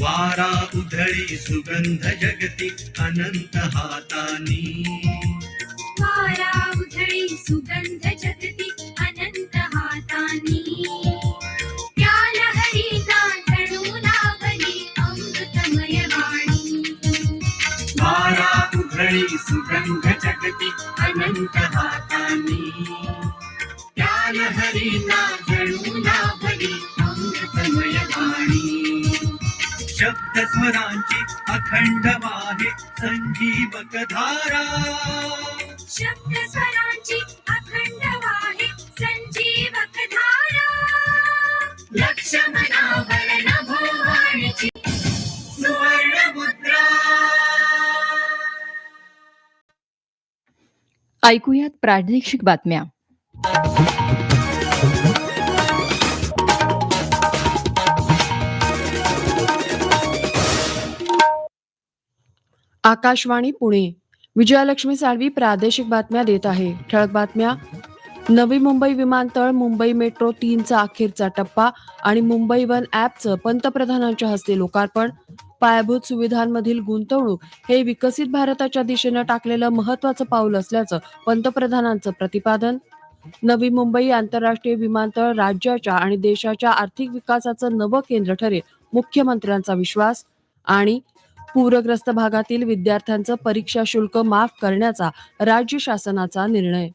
वारा उधळी सुगंध जगती अनंत हातानी वारा उधळी सुगंध जगती अनंत हातानी त्या लहरीचा जणू लाभली अमृतमय वाणी वारा उधळी सुगंध जगती अनंत हातानी त्या लहरीना स्वरांची अखंड वाहे संजीवक धारा शब्द स्वरांची अखंड वाहे संजीवक धारा लक्ष्मणावर नभोवाणीची सुवर्ण मुद्रा ऐकूयात प्रादेशिक बातम्या. आकाशवाणी पुणे. विजयालक्ष्मी साळवी प्रादेशिक बातम्या देत आहे. ठळक बातम्या. नवी मुंबई विमानतळ मुंबई मेट्रो तीनचा अखेरचा टप्पा आणि मुंबई वन ॲपचं पंतप्रधानांच्या हस्ते लोकार्पण. पायाभूत सुविधांमधील गुंतवणूक हे विकसित भारताच्या दिशेनं टाकलेलं महत्वाचं पाऊल असल्याचं पंतप्रधानांचं प्रतिपादन. नवी मुंबई आंतरराष्ट्रीय विमानतळ राज्याच्या आणि देशाच्या आर्थिक विकासाचं नवं केंद्र ठरेल मुख्यमंत्र्यांचा विश्वास. आणि पूरग्रस्त भागातील विद्यार्थ्यांचं परीक्षा शुल्क माफ करण्याचा राज्य शासनाचा निर्णय.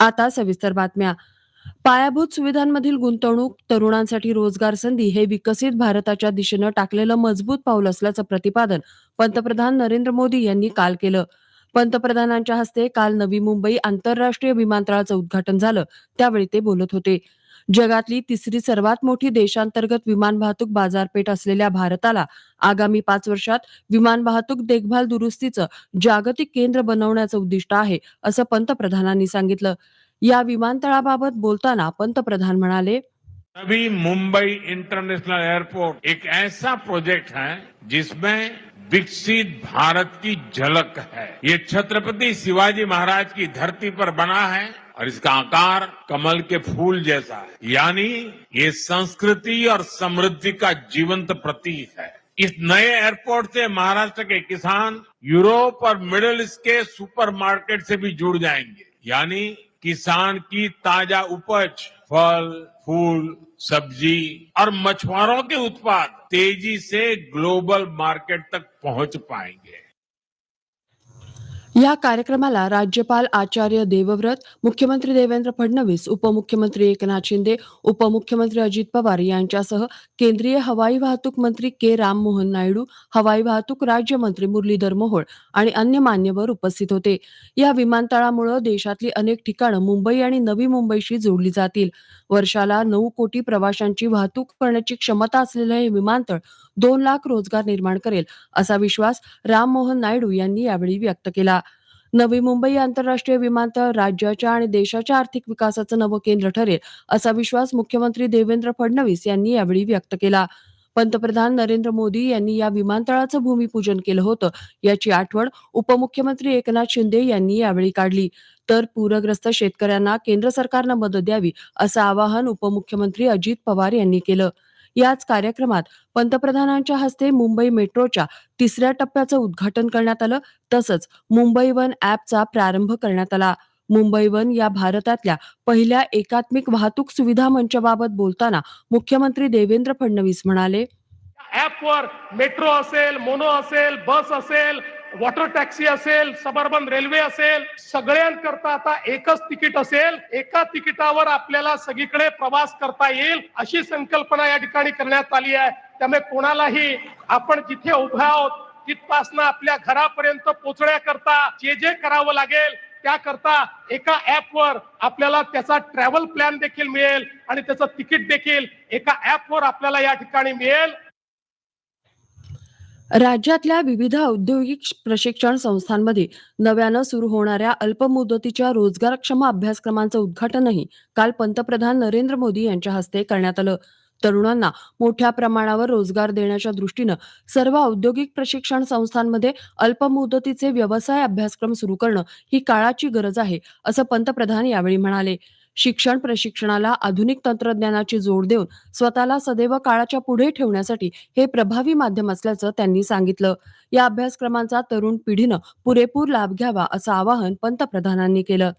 आता सविस्तर बातम्या. पायाभूत सुविधांमधील गुंतवणूक तरुणांसाठी रोजगार संधी हे विकसित भारताच्या दिशेनं टाकलेलं मजबूत पाऊल असल्याचं प्रतिपादन पंतप्रधान नरेंद्र मोदी यांनी काल केलं. पंतप्रधानांच्या हस्ते काल नवी मुंबई आंतरराष्ट्रीय विमानतळाचं उद्घाटन झालं. त्यावेळी ते बोलत होते. जगातली तिसरी सर्वात मोठी देशांतर्गत विमान वाहतूक बाजारपेठ असलेल्या भारताला आगामी पाच वर्षात विमान वाहतूक देखभाल दुरुस्तीचं जागतिक केंद्र बनवण्याचं उद्दिष्ट आहे असं पंतप्रधानांनी सांगितलं. या विमानतळाबाबत बोलताना पंतप्रधान म्हणाले अभी मुंबई इंटरनेशनल एयरपोर्ट एक ऐसा प्रोजेक्ट है जिसमें विकसित भारत की झलक है। ये छत्रपति शिवाजी महाराज की धरती पर बना है और इसका आकार कमल के फूल जैसा है। यानी ये संस्कृति और समृद्धि का जीवंत प्रतीक है। इस नए एयरपोर्ट से महाराष्ट्र के किसान यूरोप और मिडिल ईस्ट के सुपरमार्केट से भी जुड़ जाएँगे। यानी किसान की ताज़ा उपज, फल, फूल, सब्ज़ी और मछुआरों के उत्पाद तेज़ी से ग्लोबल मार्केट तक पहुँच पाएँगे। या कार्यक्रमाला राज्यपाल आचार्य देवव्रत मुख्यमंत्री देवेंद्र फडणवीस उपमुख्यमंत्री एकनाथ शिंदे उपमुख्यमंत्री अजित पवार यांच्यासह केंद्रीय हवाई वाहतूक मंत्री के राममोहन नायडू हवाई वाहतूक राज्यमंत्री मुरलीधर मोहोळ आणि अन्य मान्यवर उपस्थित होते. या विमानतळामुळे देशातली अनेक ठिकाणं मुंबई आणि नवी मुंबईशी जोडली जातील. वर्षाला नऊ कोटी प्रवाशांची वाहतूक करण्याची क्षमता असलेलं हे विमानतळ दोन लाख रोजगार निर्माण करेल असा विश्वास राममोहन नायडू यांनी यावेळी व्यक्त केला. नवी मुंबई आंतरराष्ट्रीय विमानतळ राज्याच्या आणि देशाच्या आर्थिक विकासाचं नवं केंद्र ठरेल असा विश्वास मुख्यमंत्री देवेंद्र फडणवीस यांनी यावेळी व्यक्त केला. पंतप्रधान नरेंद्र मोदी यांनी या विमानतळाचं भूमिपूजन केलं होतं याची आठवण उपमुख्यमंत्री एकनाथ शिंदे यांनी यावेळी काढली. तर पूरग्रस्त शेतकऱ्यांना केंद्र सरकारनं मदत द्यावी असं आवाहन उपमुख्यमंत्री अजित पवार यांनी केलं. याच कार्यक्रमात पंतप्रधानांच्या हस्ते मुंबई मेट्रोच्या तिसऱ्या टप्प्याचं उद्घाटन करण्यात आलं. तसंच मुंबई वन ॲपचा प्रारंभ करण्यात आला. मुंबई वन या भारतातल्या पहिल्या एकात्मिक वाहतूक सुविधा मंचाबाबत बोलताना मुख्यमंत्री देवेंद्र फडणवीस म्हणाले ऍपवर मेट्रो असेल मोनो असेल बस असेल वॉटर टॅक्सी असेल सबर्बन रेल्वे असेल सगळ्यांकरता आता एकच तिकीट असेल एका तिकिटावर आपल्याला सगळीकडे प्रवास करता येईल अशी संकल्पना या ठिकाणी करण्यात आली आहे. त्यामुळे कोणालाही आपण जिथे उभे आहोत तिथपासनं आपल्या घरापर्यंत पोहोचण्याकरता जे जे करावं लागेल त्याकरता एका ऍपवर आपल्याला त्याचा ट्रॅव्हल प्लॅन देखील मिळेल आणि त्याचं तिकीट देखील एका ऍपवर आपल्याला या ठिकाणी मिळेल. राज्यातल्या विविध औद्योगिक प्रशिक्षण संस्थांमध्ये नव्यानं सुरू होणाऱ्या अल्पमुदतीच्या रोजगारक्षम अभ्यासक्रमांचं उद्घाटनही काल पंतप्रधान नरेंद्र मोदी यांच्या हस्ते करण्यात आलं. तरुणांना मोठ्या प्रमाणावर रोजगार देण्याच्या दृष्टीनं सर्व औद्योगिक प्रशिक्षण संस्थांमध्ये अल्पमुदतीचे व्यवसाय अभ्यासक्रम सुरू करणं ही काळाची गरज आहे असं पंतप्रधान यावेळी म्हणाले. शिक्षण प्रशिक्षणाला आधुनिक तंत्रज्ञानाची जोड देऊन स्वतःला सदैव काळाच्या पुढे ठेवण्यासाठी हे प्रभावी माध्यम असल्याचं त्यांनी सांगितलं. या अभ्यासक्रमांचा तरुण पिढीनं पुरेपूर लाभ घ्यावा असं आवाहन पंतप्रधानांनी केलं.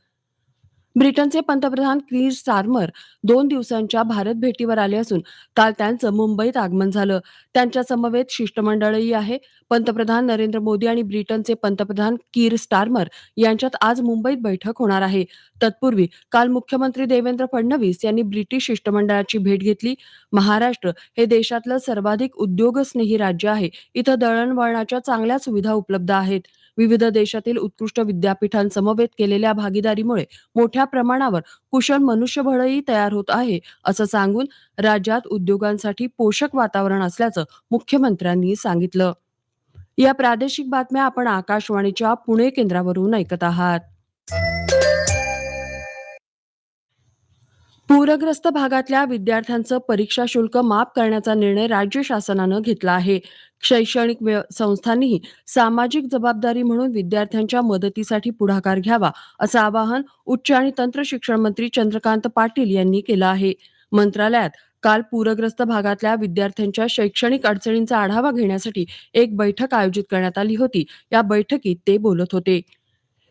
ब्रिटनचे पंतप्रधान क्रीर स्टार्मर दोन दिवसांच्या भारत भेटीवर आले असून काल त्यांचं मुंबईत आगमन झालं. त्यांच्या समवेत शिष्टमंडळही आहे. पंतप्रधान नरेंद्र मोदी आणि ब्रिटनचे पंतप्रधान कीर स्टार्मर यांच्यात आज मुंबईत बैठक होणार आहे. तत्पूर्वी काल मुख्यमंत्री देवेंद्र फडणवीस यांनी ब्रिटिश शिष्टमंडळाची भेट घेतली. महाराष्ट्र हे देशातलं सर्वाधिक उद्योगस्नेही राज्य आहे. इथं दळणवळणाच्या चांगल्या सुविधा उपलब्ध आहेत. विविध देशातील उत्कृष्ट विद्यापीठांसमवेत केलेल्या भागीदारीमुळे मोठ्या प्रमाणावर कुशल मनुष्यबळही तयार होत आहे असं सांगून राज्यात उद्योगांसाठी पोषक वातावरण असल्याचं मुख्यमंत्र्यांनी सांगितलं. या प्रादेशिक बातम्या आपण आकाशवाणीच्या पुणे केंद्रावरून ऐकत आहात. पूरग्रस्त भागातल्या विद्यार्थ्यांचं परीक्षा शुल्क माफ करण्याचा निर्णय राज्य शासनानं घेतला आहे. शैक्षणिक व्य- संस्थांनीही सामाजिक जबाबदारी म्हणून विद्यार्थ्यांच्या मदतीसाठी पुढाकार घ्यावा असं आवाहन उच्च आणि तंत्र शिक्षण मंत्री चंद्रकांत पाटील यांनी केलं आहे. मंत्रालयात काल पूरग्रस्त भागातल्या विद्यार्थ्यांच्या शैक्षणिक अडचणींचा आढावा घेण्यासाठी एक बैठक आयोजित करण्यात आली होती. या बैठकीत ते बोलत होते.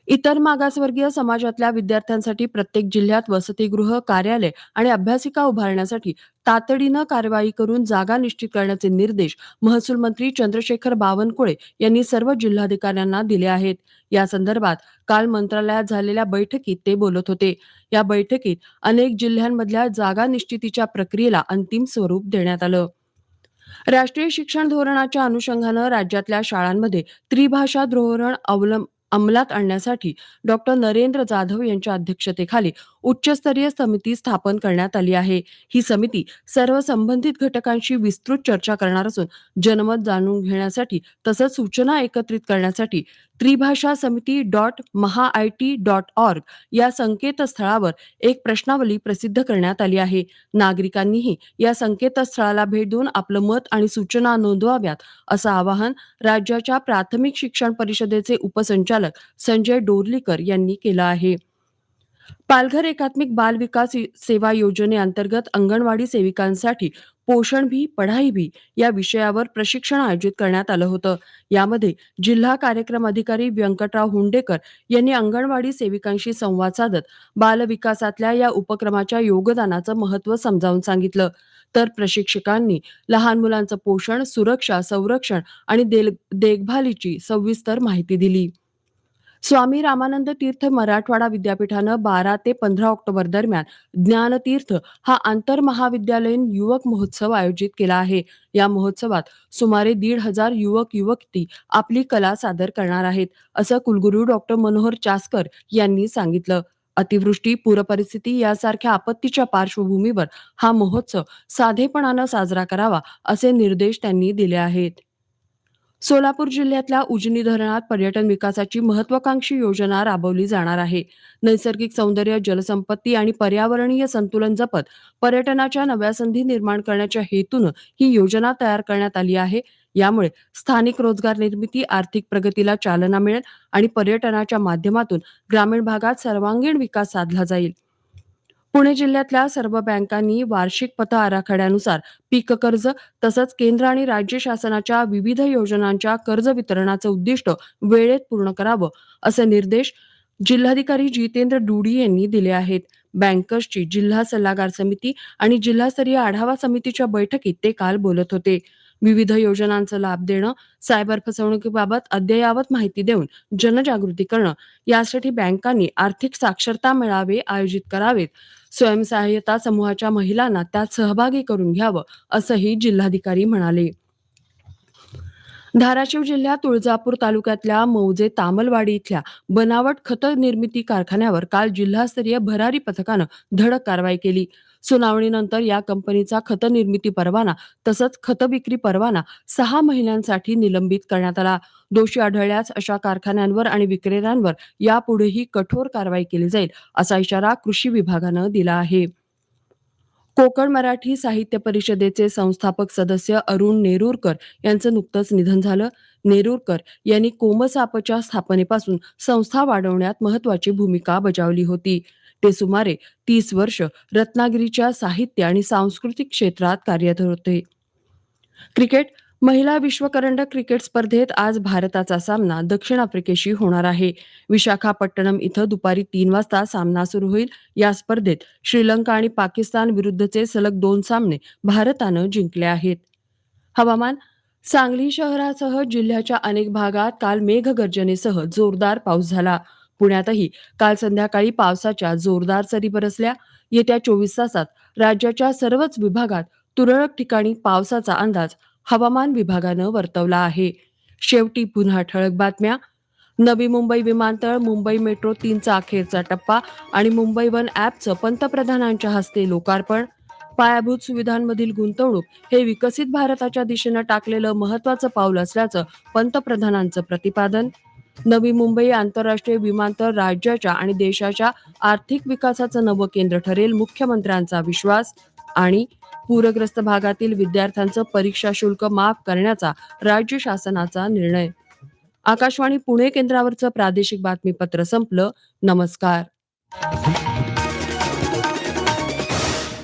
इतर मागासवर्गीय समाजातल्या विद्यार्थ्यांसाठी प्रत्येक जिल्ह्यात वसतिगृह कार्यालय आणि अभ्यासिका उभारण्यासाठी तातडीनं कारवाई करून जागा निश्चित करण्याचे निर्देश महसूल मंत्री चंद्रशेखर बावनकुळे यांनी सर्व जिल्हाधिकाऱ्यांना दिले आहेत. या संदर्भात काल मंत्रालयात झालेल्या बैठकीत ते बोलत होते. या बैठकीत अनेक जिल्ह्यांमधल्या जागा निश्चितीच्या प्रक्रियेला अंतिम स्वरूप देण्यात आलं. राष्ट्रीय शिक्षण धोरणाच्या अनुषंगानं राज्यातल्या शाळांमध्ये त्रिभाषा धोरण अवलंब अंमलात आणण्यासाठी डॉक्टर नरेंद्र जाधव यांच्या अध्यक्षतेखाली उच्चस्तरीय समिती स्थापन करण्यात आली आहे. ही समिती सर्व संबंधित घटकांशी विस्तृत चर्चा करणार असून जनमत जाणून घेण्यासाठी तसंच सूचना एकत्रित करण्यासाठी त्रिभाषा समिती dot Maha I T dot org या संकेतस्थळावर एक प्रश्नावली प्रसिद्ध करण्यात आली आहे. नागरिकांनीही या संकेतस्थळाला भेट देऊन आपलं मत आणि सूचना नोंदवाव्यात असं आवाहन राज्याच्या प्राथमिक शिक्षण परिषदेचे उपसंचालक संजय डोरलीकर यांनी केलं आहे. पालघर एकात्मिक बाल विकास सेवा योजनेअंतर्गत अंगणवाडी सेविकांसाठी पोषण भी पढाई भी या विषयावर प्रशिक्षण आयोजित करण्यात आलं होतं. यामध्ये जिल्हा कार्यक्रम अधिकारी व्यंकटराव हुंडेकर यांनी अंगणवाडी सेविकांशी संवाद साधत बालविकासातल्या या उपक्रमाच्या योगदानाचं महत्त्व समजावून सांगितलं. तर प्रशिक्षकांनी लहान मुलांचं पोषण सुरक्षा संरक्षण आणि देखभालीची सविस्तर माहिती दिली. स्वामी रामानंद तीर्थ मराठवाडा विद्यापीठानं बारा ते पंधरा ऑक्टोबर दरम्यान ज्ञानतीर्थ हा आंतर महाविद्यालयीन युवक महोत्सव आयोजित केला आहे. या महोत्सवात सुमारे दीड हजार युवक युवती आपली कला सादर करणार आहेत असं कुलगुरू डॉक्टर मनोहर चास्कर यांनी सांगितलं. अतिवृष्टी पूरपरिस्थिती यासारख्या आपत्तीच्या पार्श्वभूमीवर हा महोत्सव साधेपणानं साजरा करावा असे निर्देश त्यांनी दिले आहेत. सोलापूर जिल्ह्यातल्या उजनी धरणात पर्यटन विकासाची महत्वाकांक्षी योजना राबवली जाणार आहे. नैसर्गिक सौंदर्य जलसंपत्ती आणि पर्यावरणीय संतुलन जपत पर्यटनाच्या नव्या संधी निर्माण करण्याच्या हेतून ही योजना तयार करण्यात आली आहे. यामुळे स्थानिक रोजगार निर्मिती आर्थिक प्रगतीला चालना मिळेल आणि पर्यटनाच्या माध्यमातून ग्रामीण भागात सर्वांगीण विकास साधला जाईल. पुणे जिल्ह्यातल्या सर्व बँकांनी वार्षिक पत आराखड्यानुसार पीक कर्ज तसंच केंद्र आणि राज्य शासनाच्या विविध योजनांच्या कर्ज वितरणाचं उद्दिष्ट वेळेत पूर्ण करावं असे निर्देश जिल्हाधिकारी जितेंद्र डुडी यांनी दिले आहेत. बँकर्सची जिल्हा सल्लागार समिती आणि जिल्हास्तरीय आढावा समितीच्या बैठकीत ते काल बोलत होते. विविध योजनांचा लाभ देणं सायबर फसवणुकीबाबत अद्ययावत माहिती देऊन जनजागृती करणं यासाठी बँकांनी आर्थिक साक्षरता मेळावे आयोजित करावेत. स्वयंसहाय्यता समूहाच्या महिलांना त्यात सहभागी करून घ्यावं असंही जिल्हाधिकारी म्हणाले. धाराशिव जिल्ह्यात तुळजापूर तालुक्यातल्या मौजे तामलवाडी इथल्या बनावट खत निर्मिती कारखान्यावर काल जिल्हास्तरीय भरारी पथकानं धडक कारवाई केली. सुनावणीनंतर या कंपनीचा खत निर्मिती परवाना तसंच खत विक्री परवाना सहा महिन्यांसाठी निलंबित करण्यात आला. दोषी आढळल्यास अशा कारखान्यांवर आणि विक्रेत्यांवर यापुढेही कठोर कारवाई केली जाईल असा इशारा कृषी विभागानं दिला आहे. कोकण मराठी साहित्य परिषदेचे संस्थापक सदस्य अरुण नेरूरकर यांचं नुकतंच निधन झालं. नेरूरकर यांनी कोमसापच्या स्थापनेपासून संस्था वाढवण्यात महत्वाची भूमिका बजावली होती. ते सुमारे तीस वर्ष रत्नागिरीच्या साहित्य आणि सांस्कृतिक क्षेत्रात कार्यरत होते. क्रिकेट महिला विश्वकरंडक क्रिकेट स्पर्धेत आज भारताचा सामना दक्षिण आफ्रिकेशी होणार आहे. विशाखापट्टणम इथं दुपारी तीन वाजता सामना सुरू होईल. या स्पर्धेत श्रीलंका आणि पाकिस्तान विरुद्धचे सलग दोन सामने भारतानं जिंकले आहेत. हवामान सांगली शहरासह जिल्ह्याच्या अनेक भागात काल मेघगर्जनेसह जोरदार पाऊस झाला. पुण्यातही काल संध्याकाळी पावसाच्या जोरदार सरी बरसल्या. येत्या चोवीस तासात राज्याच्या सर्वच विभागात तुरळक ठिकाणी पावसाचा अंदाज हवामान विभागानं वर्तवला आहे. शेवटी पुन्हा ठळक बातम्या. नवी मुंबई विमानतळ मुंबई मेट्रो तीनचा अखेरचा टप्पा आणि मुंबई वन ॲपचं पंतप्रधानांच्या हस्ते लोकार्पण. पायाभूत सुविधांमधील गुंतवणूक हे विकसित भारताच्या दिशेनं टाकलेलं महत्वाचं पाऊल असल्याचं पंतप्रधानांचं प्रतिपादन. नवी मुंबई आंतरराष्ट्रीय विमानतळ राज्याच्या आणि देशाच्या आर्थिक विकासाचं नवं केंद्र ठरेल मुख्यमंत्र्यांचा विश्वास. आणि पूरग्रस्त भागातील विद्यार्थ्यांचं परीक्षा शुल्क माफ करण्याचा राज्य शासनाचा निर्णय. आकाशवाणी पुणे केंद्रावरचं प्रादेशिक बातमीपत्र संपलं. नमस्कार.